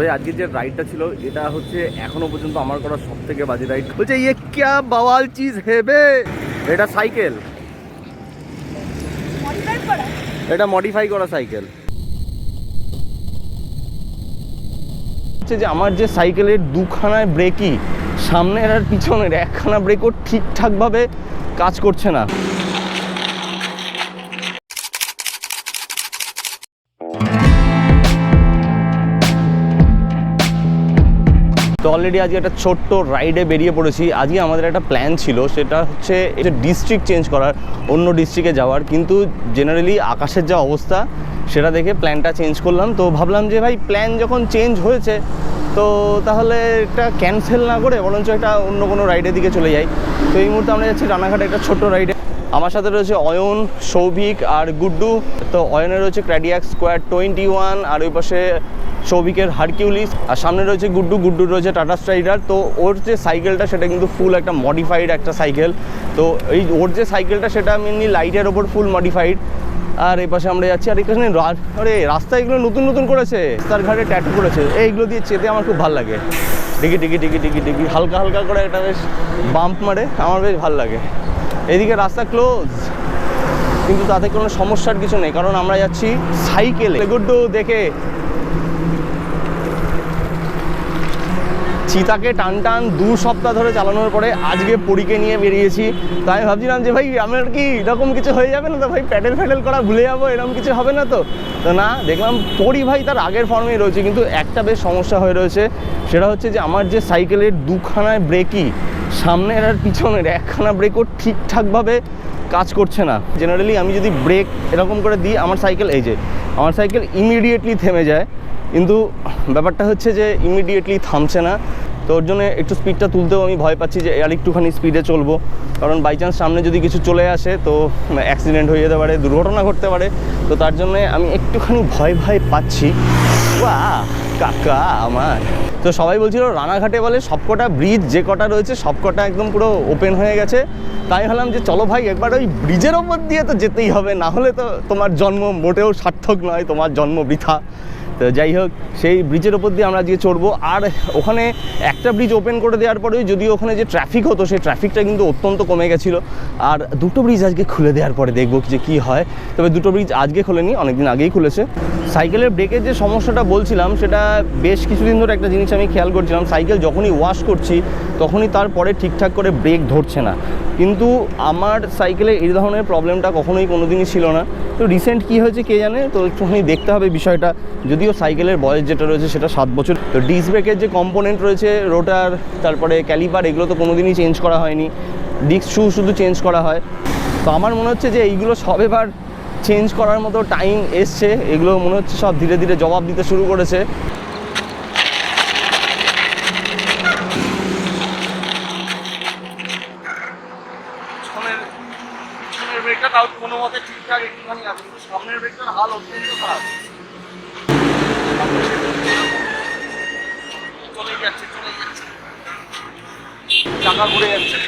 ভাই আজকে যে রাইডটা ছিল, এটা হচ্ছে এখনও পর্যন্ত আমার করা সব থেকে বাজে রাইড বলছে ইয়ে ক্যা বাওয়াল চিজ হেবে? এটা সাইকেল এটা মডিফাই করা সাইকেল হচ্ছে যে, আমার যে সাইকেলের দুখানায় ব্রেকই সামনের আর পিছনের একখানা ব্রেকও ঠিকঠাকভাবে কাজ করছে না। তো অলরেডি আজকে একটা ছোট্ট রাইডে বেরিয়ে পড়েছি। আজকে আমাদের একটা প্ল্যান ছিল, সেটা হচ্ছে এটা ডিস্ট্রিক্ট চেঞ্জ করার, অন্য ডিস্ট্রিক্টে যাওয়ার। কিন্তু জেনারেলি আকাশের যা অবস্থা, সেটা দেখে প্ল্যানটা চেঞ্জ করলাম। তো ভাবলাম যে ভাই প্ল্যান যখন চেঞ্জ হয়েছে, তো তাহলে এটা ক্যান্সেল না করে বরঞ্চ এটা অন্য কোনো রাইডের দিকে চলে যাই। তো এই মুহূর্তে আমরা যাচ্ছি রানাঘাটে একটা ছোট্ট রাইডে আমার সাথে রয়েছে অয়ন, সৌভিক আর গুড্ডু। তো অয়নের রয়েছে ক্র্যাডিয়াক স্কোয়ার টোয়েন্টি ওয়ান আর ওই পাশে সৌভিকের হারকিউলিস আর সামনে রয়েছে গুড্ডু, গুড্ডুর রয়েছে টাটা স্ট্রাইডার তো ওর যে সাইকেলটা সেটা কিন্তু ফুল একটা মডিফাইড একটা সাইকেল তো এই ওর যে সাইকেলটা সেটা মেনলি লাইটের ওপর ফুল মডিফাইড আর এই পাশে আমরা যাচ্ছি, আর এখানে আরে, রাস্তা এগুলো নতুন নতুন করেছে। রাস্তার ঘাটে ট্যাটু করেছে এইগুলো দিয়ে চেতে আমার খুব ভালো লাগে। ডিগি ডিগি ডিগি ডিগি ডিগি। হালকা হালকা করে একটা বেশ বাম্প মারে। আমার বেশ ভালো লাগে। এদিকে রাস্তা ক্লোজ কিন্তু তাতে কোনো সমস্যার কিছু নেই, কারণ আমরা যাচ্ছি সাইকেলে গুড্ডু দেখে চিতাকে টান টান দু সপ্তাহ ধরে চালানোর পরে আজকে পরীকে নিয়ে বেরিয়েছি। তো আমি ভাবছিলাম যে ভাই, আমার কি এরকম কিছু হয়ে যাবে না তো ভাই, প্যাডেল ফ্যাডেল করা ভুলে যাব, এরকম কিছু হবে না তো। তো না, দেখলাম পরি ভাই তার আগের ফর্মেই রয়েছে, কিন্তু একটা বেশ সমস্যা হয়ে রয়েছে। সেটা হচ্ছে যে আমার যে সাইকেলের দুখানায় ব্রেকই সামনের আর পিছনের একখানা ব্রেকও ঠিকঠাকভাবে কাজ করছে না। জেনারেলি আমি যদি ব্রেক এরকম করে দিই, আমার সাইকেল এই যে, আমার সাইকেল ইমিডিয়েটলি থেমে যায়। কিন্তু ব্যাপারটা হচ্ছে যে ইমিডিয়েটলি থামছে না। তো ওর জন্য একটু স্পিডটা তুলতেও আমি ভয় পাচ্ছি যে আর একটুখানি স্পিডে চলবো। কারণ বাই চান্স সামনে যদি কিছু চলে আসে, তো অ্যাক্সিডেন্ট হয়ে যেতে পারে, দুর্ঘটনা ঘটতে পারে। তো তার জন্য আমি একটুখানি ভয় ভয় পাচ্ছি। বাহ কাকা আমার। তো সবাই বলছিল, রানাঘাটে বলে সবকটা ব্রিজ যে কটা রয়েছে, সবকটা একদম পুরো ওপেন হয়ে গেছে। তাই হলাম যে চলো ভাই, একবার ওই ব্রিজের ওপর দিয়ে তো যেতেই হবে। না হলে তো তোমার জন্ম মোটেও সার্থক নয়, তোমার জন্ম বৃথা। তো যাই হোক, সেই ব্রিজের ওপর দিয়ে আমরা আজকে চড়বো। আর ওখানে একটা ব্রিজ ওপেন করে দেওয়ার পরেও যদিও ওখানে যে ট্রাফিক হতো, সেই ট্রাফিকটা কিন্তু অত্যন্ত কমে গেছিল। আর দুটো ব্রিজ আজকে খুলে দেওয়ার পরে দেখব যে কী হয়। তবে দুটো ব্রিজ আজকে খোলেনি, অনেকদিন আগেই খুলেছে। সাইকেলের ব্রেকের যে সমস্যাটা বলছিলাম, সেটা বেশ কিছুদিন ধরে একটা জিনিস আমি খেয়াল করছিলাম। সাইকেল যখনই ওয়াশ করছি, তখনই তারপরে ঠিকঠাক করে ব্রেক ধরছে না। কিন্তু আমার সাইকেলে এই ধরনের প্রবলেমটা কখনোই কোনো দিনই ছিল না। তো রিসেন্ট কী হয়েছে কে জানে? তো একটুখানি দেখতে হবে বিষয়টা। যদিও সাইকেলের বয়স যেটা রয়েছে সেটা সাত বছর। তো ডিস্ক ব্রেকের যে কম্পোনেন্ট রয়েছে রোটার তারপরে ক্যালিপার এগুলো তো কোনো দিনই চেঞ্জ করা হয়নি। ডিস্ক শু শুধু চেঞ্জ করা হয়। তো আমার মনে হচ্ছে যে এইগুলো সব এবার চেঞ্জ করার মতো টাইম এসছে। এগুলো মনে হচ্ছে সব ধীরে ধীরে জবাব দিতে শুরু করেছে। ঠিকঠাক একটুখানি আছে, কিন্তু সামনের ব্রেকটার হাল অত্যন্ত খারাপ। যাচ্ছে, চলে যাচ্ছে। চাকা ঘুরে যাচ্ছে।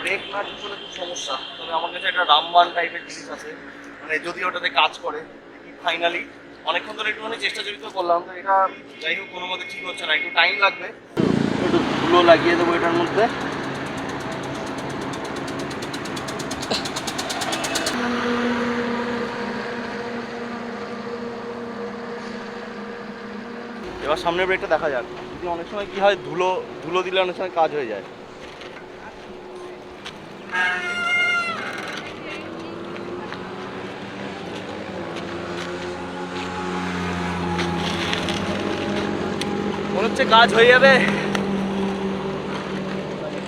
ব্রেক না ঠিক হলে খুব সমস্যা। তবে আমার কাছে একটা রামবান টাইপের জিনিস আছে। মানে যদি ওটাতে কাজ করে ফাইনালি অনেকক্ষণ ধরে একটুখানি চেষ্টা জড়িত করলাম, তো এটা যাই হোক, কোনো মতে ঠিক হচ্ছে না। একটু টাইম লাগবে। একটু ধুলো লাগিয়ে দেবো এটার মধ্যে। এবার সামনের ব্রেকটা দেখা যাক। যদি অনেক সময় কি হয়, ধুলো ধুলো দিলে অনেক সময় কাজ হয়ে যায়। মনে হচ্ছে কাজ হয়ে যাবে।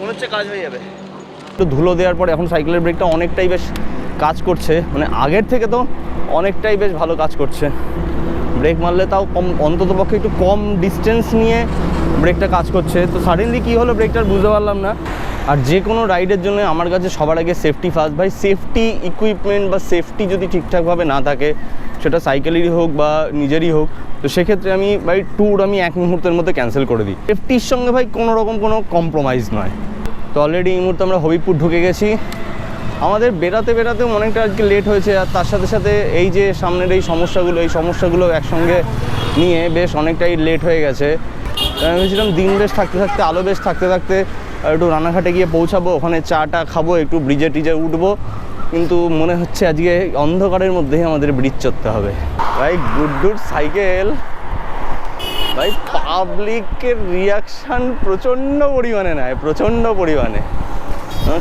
মনে হচ্ছে কাজ হয়ে যাবে। একটু ধুলো দেওয়ার পরে এখন সাইকেলের ব্রেকটা অনেকটাই বেশ কাজ করছে। মানে আগের থেকে তো অনেকটাই বেশ ভালো কাজ করছে। ব্রেক মারলে তাও কম, অন্তত পক্ষে একটু কম ডিস্টেন্স নিয়ে ব্রেকটা কাজ করছে। তো সাডেনলি কী হলো ব্রেকটার বুঝতে পারলাম না। আর যে কোনো রাইডের জন্য আমার কাছে সবার আগে সেফটি ফার্স্ট ভাই সেফটি ইকুইপমেন্ট বা সেফটি যদি ঠিকঠাকভাবে না থাকে, সেটা সাইকেলেরই হোক বা নিজেরই হোক, তো সেক্ষেত্রে আমি ভাই ট্যুর আমি এক মুহূর্তের মধ্যে ক্যান্সেল করে দিই। সেফটির সঙ্গে ভাই কোনো রকম কোনো কম্প্রোমাইজ নয়। তো অলরেডি এই মুহূর্তে আমরা হবিপুর ঢুকে গেছি। আমাদের বেরাতে বেরাতেও অনেকটা আজকে লেট হয়েছে, আর তার সাথে সাথে এই যে সামনের এই সমস্যাগুলো এই সমস্যাগুলো একসঙ্গে নিয়ে বেশ অনেকটাই লেট হয়ে গেছে। আমি ভেবেছিলাম দিন বেশ থাকতে থাকতে, আলো বেশ থাকতে থাকতে একটু রানাঘাটে গিয়ে পৌঁছাবো, ওখানে চাটা খাব, একটু ব্রিজে টিজে উঠবো। কিন্তু মনে হচ্ছে আজকে অন্ধকারের মধ্যেই আমাদের ব্রিজ চড়তে হবে। ভাই গুড্ডুর সাইকেল। ভাই পাবলিকের রিয়াকশান প্রচণ্ড পরিমাণে নেয়, প্রচণ্ড পরিমাণে।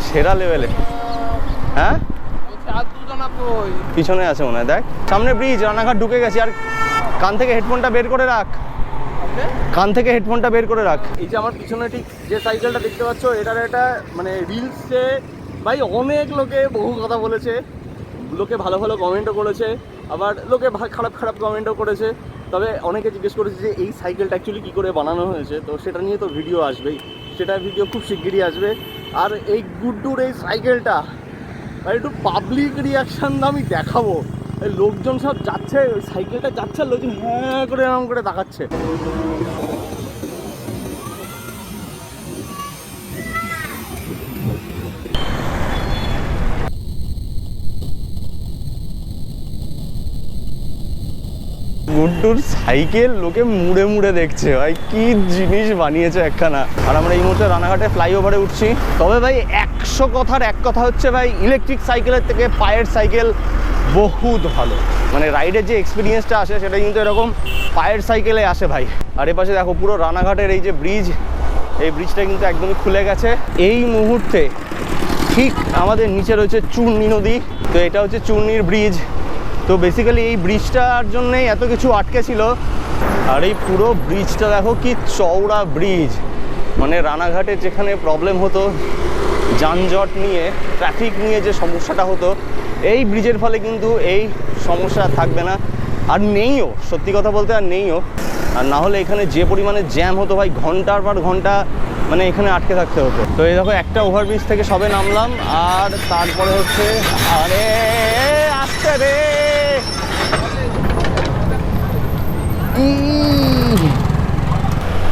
সেরা লেভেলে হ্যাঁ? পিছনে আছে মনে হয় দেখ। সামনে ব্রিজ রানাঘাট ঢুকে গেছি। আর কান থেকে হেডফোনটা বের করে রাখ। কান থেকে হেডফোনটা বের করে রাখ। এই যে আমার পিছনে ঠিক যে সাইকেলটা দেখতে পাচ্ছ এটার এটা মানে রিলসে ভাই অনেক লোকে বহু কথা বলেছে। লোকে ভালো ভালো কমেন্টও করেছে। আবার লোকে খারাপ খারাপ কমেন্টও করেছে। তবে অনেকে জিজ্ঞেস করেছে যে এই সাইকেলটা অ্যাকচুয়ালি কী করে বানানো হয়েছে? তো সেটা নিয়ে তো ভিডিও আসবেই। সেটা ভিডিও খুব শিগগিরই আসবে। আর এই গুড্ডুর এই সাইকেলটা আর একটু পাবলিক রিয়াকশান আমি দেখাবো। লোকজন সব যাচ্ছে, সাইকেলটা যাচ্ছে, লোকজন হ্যাঁ করে এরকম করে দেখাচ্ছে গুড্ডুর সাইকেল লোকে মুড়ে মুড়ে দেখছে। ভাই, কি জিনিস বানিয়েছে একখানা। আর আমরা এই মুহূর্তে রানাঘাটে ফ্লাইওভারে উঠছি। তবে ভাই, একশো কথার এক কথা হচ্ছে ভাই, ইলেকট্রিক সাইকেলের থেকে পায়ের সাইকেল বহুত ভালো। মানে রাইডের যে এক্সপিরিয়েন্সটা আসে সেটা কিন্তু এরকম পায়ের সাইকেলে আসে ভাই। আর এপাশে দেখো, পুরো রানাঘাটের এই যে ব্রিজ এই ব্রিজটা কিন্তু একদমই খুলে গেছে। এই মুহূর্তে ঠিক আমাদের নিচে রয়েছে চূর্ণী নদী। তো এটা হচ্ছে চূর্ণীর ব্রিজ তো বেসিক্যালি এই ব্রিজটার জন্যই এত কিছু আটকে ছিল আর এই পুরো ব্রিজটা দেখো কি চওড়া ব্রিজ মানে রানাঘাটে যেখানে প্রবলেম হতো, যানজট নিয়ে ট্রাফিক নিয়ে যে সমস্যাটা হতো, এই ব্রিজের ফলে কিন্তু এই সমস্যা থাকবে না। আর নেইও, সত্যি কথা বলতে আর নেইও। আর না হলে এখানে যে পরিমাণে জ্যাম হতো ভাই, ঘণ্টার পর ঘণ্টা মানে এখানে আটকে থাকতে হতো। তো এই দেখো একটা ওভারব্রিজ থেকে সবে নামলাম, আর তারপরে হচ্ছে, আরে, আসতে রে!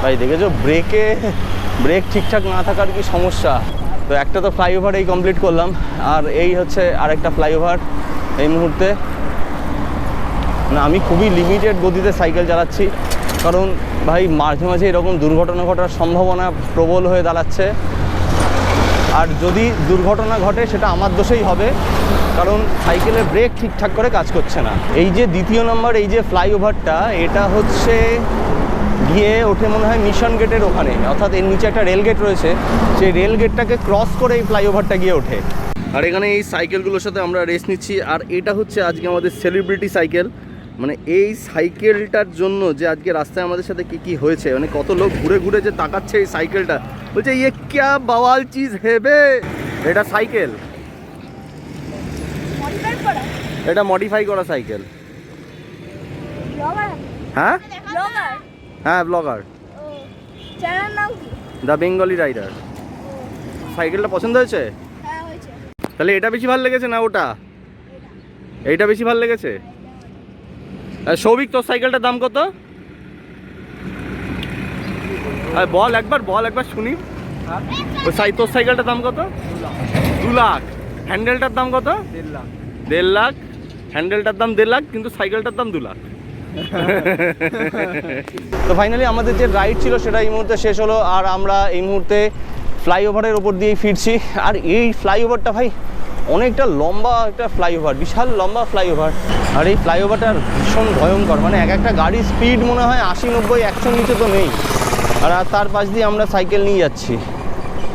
ভাই, দেখেছ? ব্রেকে ব্রেক ঠিকঠাক না থাকার কি সমস্যা? তো একটা তো ফ্লাইওভার এই কমপ্লিট করলাম। আর এই হচ্ছে আরেকটা ফ্লাইওভার এই মুহূর্তে। না, আমি খুবই লিমিটেড গতিতে সাইকেল চালাচ্ছি। কারণ ভাই, মাঝে মাঝে এরকম দুর্ঘটনা ঘটার সম্ভাবনা প্রবল হয়ে দাঁড়াচ্ছে। আর যদি দুর্ঘটনা ঘটে, সেটা আমার দোষেই হবে। কারণ সাইকেলের ব্রেক ঠিকঠাক করে কাজ করছে না। এই যে দ্বিতীয় নম্বর এই যে ফ্লাইওভারটা এটা হচ্ছে গিয়ে ওঠে মনে হয় মিশন গেটের ওখানে। অর্থাৎ এর নিচে একটা রেল গেট রয়েছে। সেই রেল গেটটাকে ক্রস করে এই ফ্লাইওভারটা গিয়ে ওঠে। আর এখানে এই সাইকেলগুলোর সাথে আমরা রেস নিচ্ছি। আর এটা হচ্ছে আজকে আমাদের সেলিব্রিটি সাইকেল। মানে এই সাইকেলটার জন্য যে আজকে রাস্তায় আমাদের সাথে কি কি হয়েছে মানে কত লোক ঘুরে ঘুরে যে তাকাচ্ছে এই সাইকেলটা বলছে ইয়ে ক্যা বাওয়াল চিজ হেবে? এটা সাইকেল। এটা মডিফাই করা সাইকেল। হ্যাঁ? হ্যাঁ ব্লগার ও চ্যানেল নাম কি? দ্য বেঙ্গলি রাইডার সাইকেলটা পছন্দ হয়েছে? হ্যাঁ তাহলে এটা বেশি ভালো লেগেছে না ওটা? এইটা বেশি ভালো লেগেছে? সৌভিক তোর সাইকেলটার দাম কত? আর বল একবার বল একবার শুনি। ওই সাই তোর সাইকেলটার দাম কত? দু লাখ। হ্যান্ডেলটার দাম কত? দেড় লাখ। দেড় লাখ। হ্যান্ডেলটার দাম দেড় লাখ কিন্তু সাইকেলটার দাম দু লাখ। তো ফাইনালি আমাদের যে রাইড ছিল সেটা এই মুহূর্তে শেষ হলো, আর আমরা এই মুহূর্তে ফ্লাইওভারের ওপর দিয়েই ফিরছি। আর এই ফ্লাইওভারটা ভাই, অনেকটা লম্বা একটা ফ্লাইওভার, বিশাল লম্বা ফ্লাইওভার। আর এই ফ্লাইওভারটা ভীষণ ভয়ঙ্কর মানে এক একটা গাড়ির স্পিড মনে হয় আশি নব্বই একশো নিচে তো নেই। আর তার পাশ দিয়ে আমরা সাইকেল নিয়ে যাচ্ছি।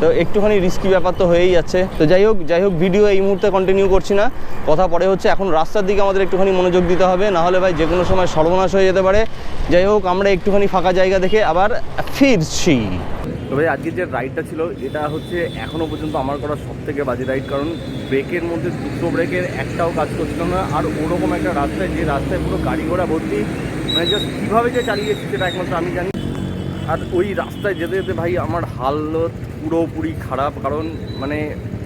তো একটুখানি রিস্কি ব্যাপার তো হয়েই যাচ্ছে। তো যাই হোক যাই হোক ভিডিও এই মুহূর্তে কন্টিনিউ করছি না। কথা পরে হচ্ছে, এখন রাস্তার দিকে আমাদের একটুখানি মনোযোগ দিতে হবে, না হলে ভাই যে কোনো সময় সর্বনাশ হয়ে যেতে পারে। যাই হোক, আমরা একটুখানি ফাঁকা জায়গা দেখে আবার ফিরছি। তো ভাই, আজকে যে রাইডটা ছিল, এটা হচ্ছে এখনও পর্যন্ত আমার করা সব থেকে বাজে রাইড কারণ ব্রেকের মধ্যে দুটো ব্রেকের একটাও কাজ করছিল না, আর ওরকম একটা রাস্তায়, যে রাস্তায় পুরো গাড়ি ঘোড়া ভর্তি মানে জাস্ট কীভাবে যে চালিয়েছি সেটা একমাত্র আমি জানি। আর ওই রাস্তায় যেতে যেতে ভাই আমার হালত পুরোপুরি খারাপ, কারণ মানে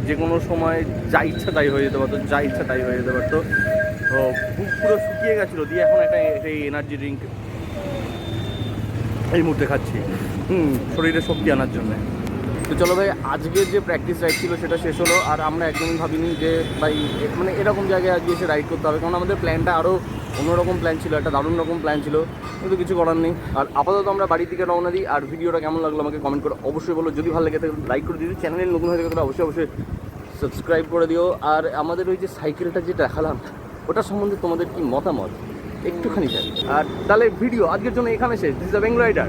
যে কোনো সময় যা ইচ্ছা তাই হয়ে যেতে পারতো, যা ইচ্ছা তাই হয়ে যেতে পারতো। তো বুক পুরো শুকিয়ে গেছিল, দিয়ে এখন একটা এই এনার্জি ড্রিঙ্ক এই মুহূর্তে খাচ্ছি। হুম, শরীরে শক্তি আনার জন্য। তো চলো ভাই আজকের যে প্র্যাকটিস রাইড ছিল সেটা শেষ হলো, আর আমরা একদমই ভাবিনি যে ভাই মানে এরকম জায়গায় আজকে এসে রাইড করতে হবে, কারণ আমাদের প্ল্যানটা আরও অন্যরকম প্ল্যান ছিল, একটা দারুণ রকম প্ল্যান ছিল, কিন্তু কিছু করার নেই। আর আপাতত আমরা বাড়ির দিকে রওনা দিই, আর ভিডিওটা কেমন লাগল আমাকে কমেন্ট করে অবশ্যই বলো, যদি ভালো লাগে তাহলে লাইক করে দিও চ্যানেলে নতুন হয়ে থাকে অবশ্যই অবশ্যই সাবস্ক্রাইব করে দিও। আর আমাদের ওই যে সাইকেলটা যে দেখালাম ওটা সম্বন্ধে তোমাদের কি মতামত? একটুখানি জানি। আর তাহলে ভিডিও আজকের জন্য এখানে শেষ। This the Bengal rider